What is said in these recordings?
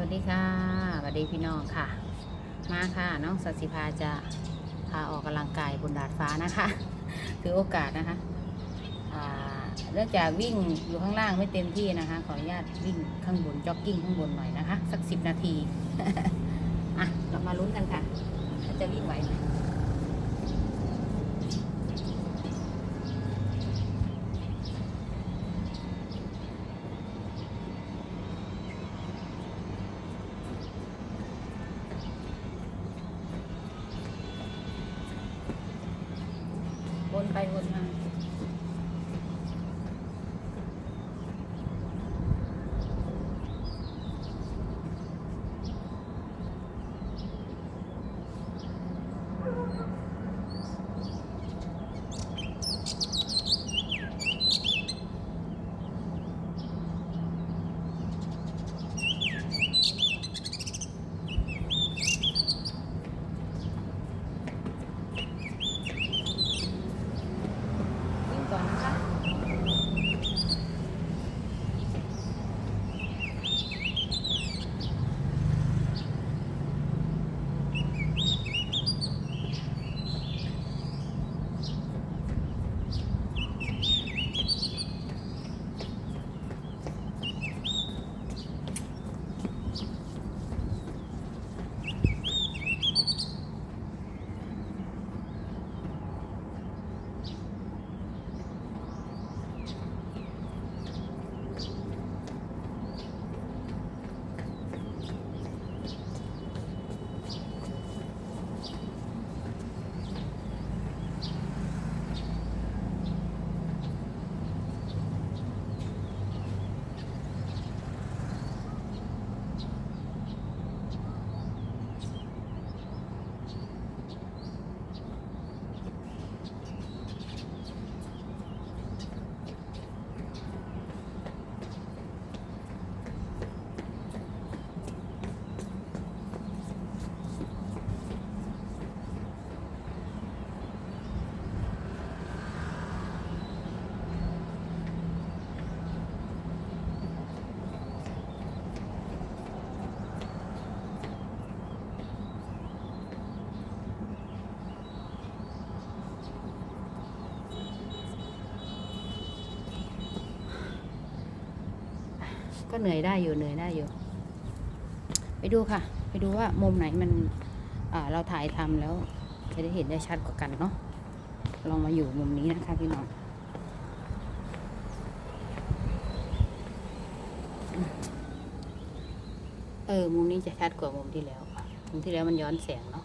วัสดีค่ะสวัสดีพี่น้องค่ะ มาค่ะ น้องสัสิภาจะพาออกกำลังกายบนดาดฟ้านะคะถือโอกาสนะคะเนื่องจากวิ่งอยู่ข้างล่างไม่เต็มที่นะคะ ขออนุญาตวิ่งข้างบนจ็อกกิ้งข้างบนหน่อยนะคะ สักสิบนาทีอะเรามาลุ้นกันค่ะจะวิ่งไหวไหม ก็เหนื่อยได้อยู่เหนื่อยได้อยู่ ไปดูค่ะ ไปดูว่ามุมไหนมันเราถ่ายทำแล้ว จะได้เห็นได้ชัดกว่ากันเนาะลองมาอยู่มุมนี้นะคะพี่น้องเออ มุมนี้จะชัดกว่ามุมที่แล้ว มุมที่แล้วมันย้อนแสงเนาะ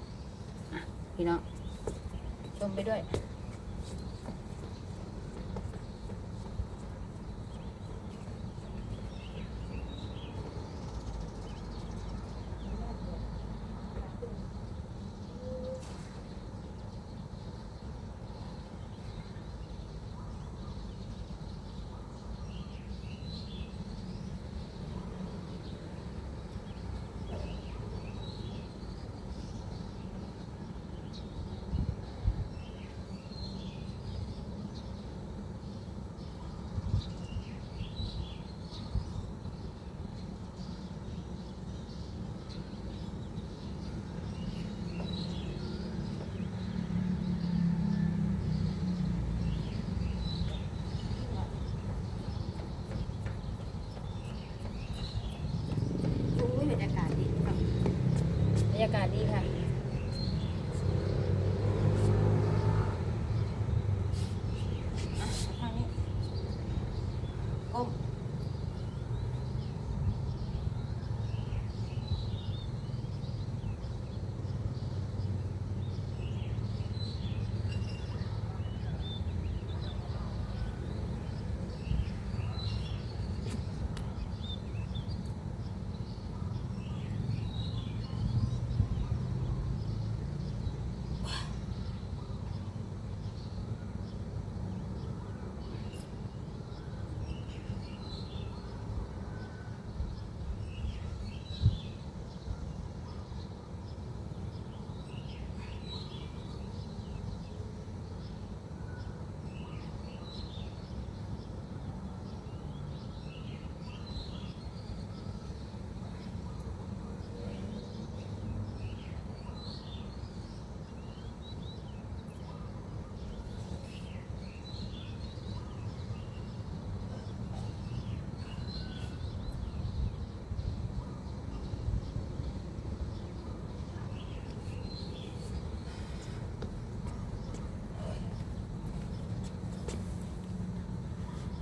ะพี่น้องชมไปด้วย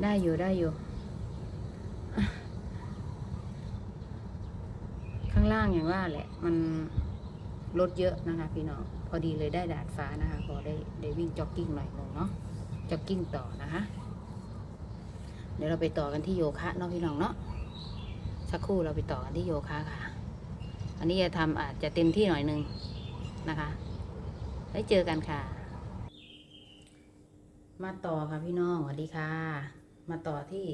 ได้อยู่ได้อยู่ ข้างล่างอย่างว่าแหละ มันรถเยอะนะคะพี่น้อง พอดีเลยได้ดาดฟ้านะคะ พอได้ได้วิ่งจ็อกกิ้งหน่อยหนึงเนาะ จ็อกกิ้งต่อนะคะ เดี๋ยวเราไปต่อกันที่โยคะเนาะพี่น้องเนาะ สักครู่เราไปต่อกันที่โยคะค่ะ อันนี้จะทำอาจจะเต็มที่หน่อยหนึงนะคะได้เจอกันค่ะ มาต่อค่ะพี่น้องสวัสดีค่ะ มาต่อที่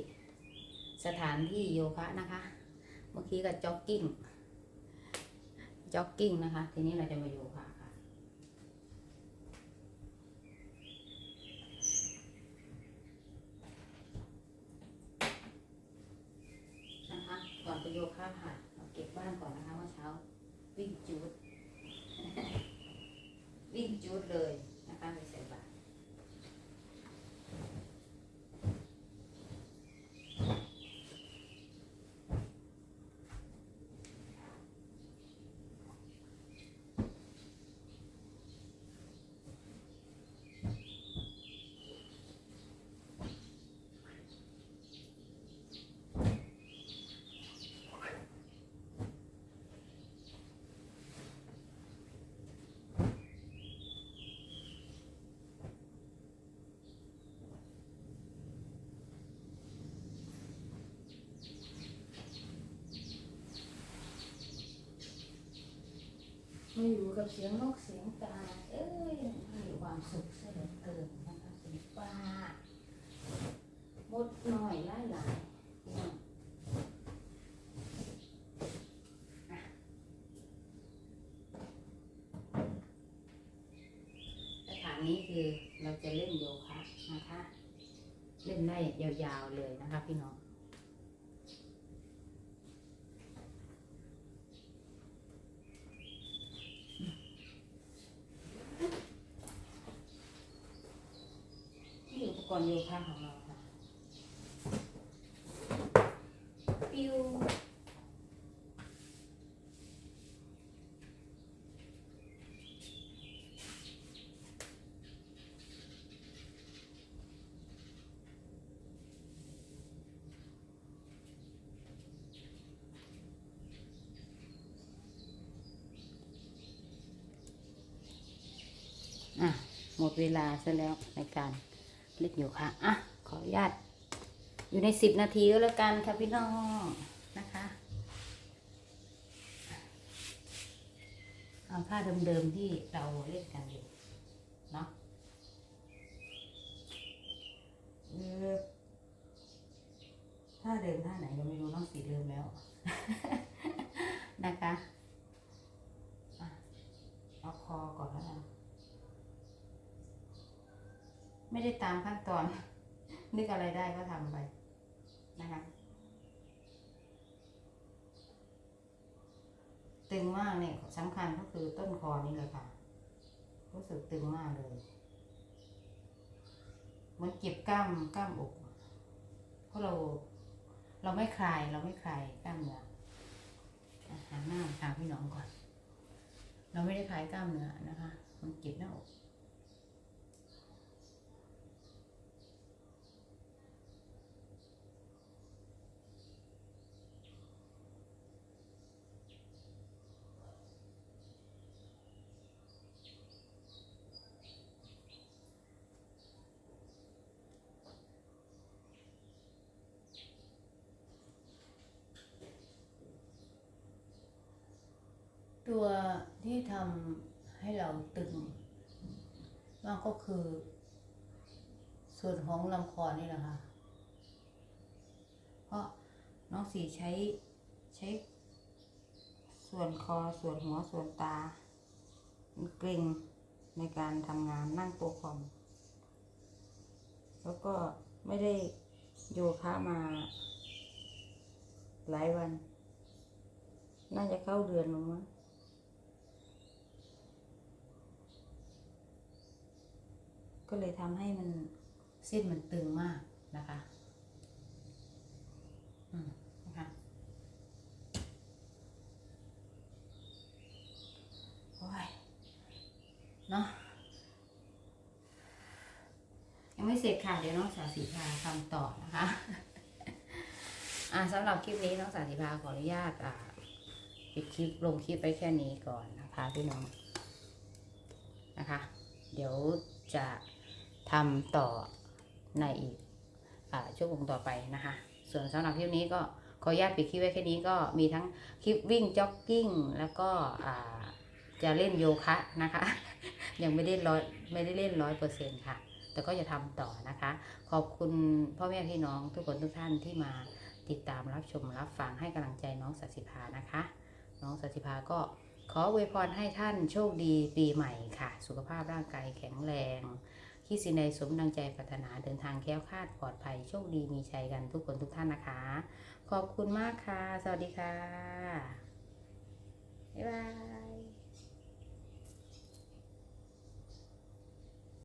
สถานที่โยคะนะคะ เมื่อกี้ก็จ็อกกิ้ง จ็อกกิ้งนะคะ ทีนี้เราจะมาโยคะค่ะนะคะ ก่อนไปโยคะค่ะเราเก็บบ้านก่อนนะคะเมื่อเช้า วิ่งจูด วิ่งจูดเลยนะคะไปใส่บาตร มาอยู่กับเสียงนกเสียงกาเอ้ยมีความสุขเสลือเกินนะคะคุณป้ามดหน่อยหลายหลายพี่น้องสถานนี้คือเราจะเล่นโยคะนะคะ เล่นได้ยาวๆเลยนะคะพี่น้อง ที่ อุปกรณ์โยคะของเราค่ะปิวอะหมดเวลาซะแล้วในการ เล่นโยคะอะขออนุญาตอยู่ในสิบนาทีก็แล้วกันค่ะพี่น้องนะคะเอาท่าเดิมๆที่เราเล่นกันอยู่เนาะเออท่าเดิมท่าไหนก็ไม่รู้น้องสีเดิมแล้วนะคะเอาคอก่อนแล้วกัน ไม่ได้ตามขั้นตอน นึกอะไรได้ก็ทำไปนะคะตึงมากเนี่ยสำคัญก็คือต้นคอนี่เลยค่ะ รู้สึกตึงมากเลยเหมือนเก็บกล้ามกล้ามอกเพราะเรา เราไม่คลายเราไม่คลายกล้ามเนื้อหันหน้าทางพี่น้องก่อน เราไม่ได้คลายกล้ามเนื้อนะคะ มันเก็บหน้าอก ตัวที่ทำให้เราตึงมากก็คือ ส่วนของลำคอนี่แหละค่ะ เพราะน้องสีใช้ใช้ ส่วนคอส่วนหัวส่วนตาเกร็งในการทำงานนั่งต๊ะคอมแล้วก็ไม่ได้โยคะมา หลายวัน น่าจะเข้าเดือนหนึงมั้ง ก็เลยทำให้มันเส้นมันตึงมากนะคะอืมนะคะโอ้ยเนาะยังไม่เสร็จค่ะ เดี๋ยวน้องสาธิพาทำต่อนะคะอ่าสำหรับคลิปนี้น้องสาธิพาขออนุญาตอ่าปิดคลิปลงคลิปไปแค่นี้ก่อนนะคะพี่น้องนะคะ เดี๋ยวจะ ทำต่อในอีกอชั่วโมงต่อไปนะคะ ส่วนสำหรับคลิปนี้ก็ขออนุญาตปิดคลิปไว้แค่นี้ก็มีทั้งคลิปวิ่งจ็อกกิ้งแล้วก็จะเล่นโยคะนะคะ ยังไม่ได้ร้อยไม่ได้เล่นร้อยเปอร์เซ็นต์ค่ะ แต่ก็จะทำต่อนะคะ ขอบคุณพ่อแม่พี่น้องทุกคนทุกท่านที่มาติดตามรับชมรับฟังให้กำลังใจน้องสัสิภานะคะ น้องสัสิภาก็ขออวยพรให้ท่านโชคดีปีใหม่ค่ะ สุขภาพร่างกายแข็งแรง คิดสิ่ในสมดังใจพัฒนาเดินทางแค้วคาดปลอดภัยโชคดีมีชัยกันทุกคนทุกท่านนะคะ ขอบคุณมากค่ะ สวัสดีค่ะ บ๊ายบาย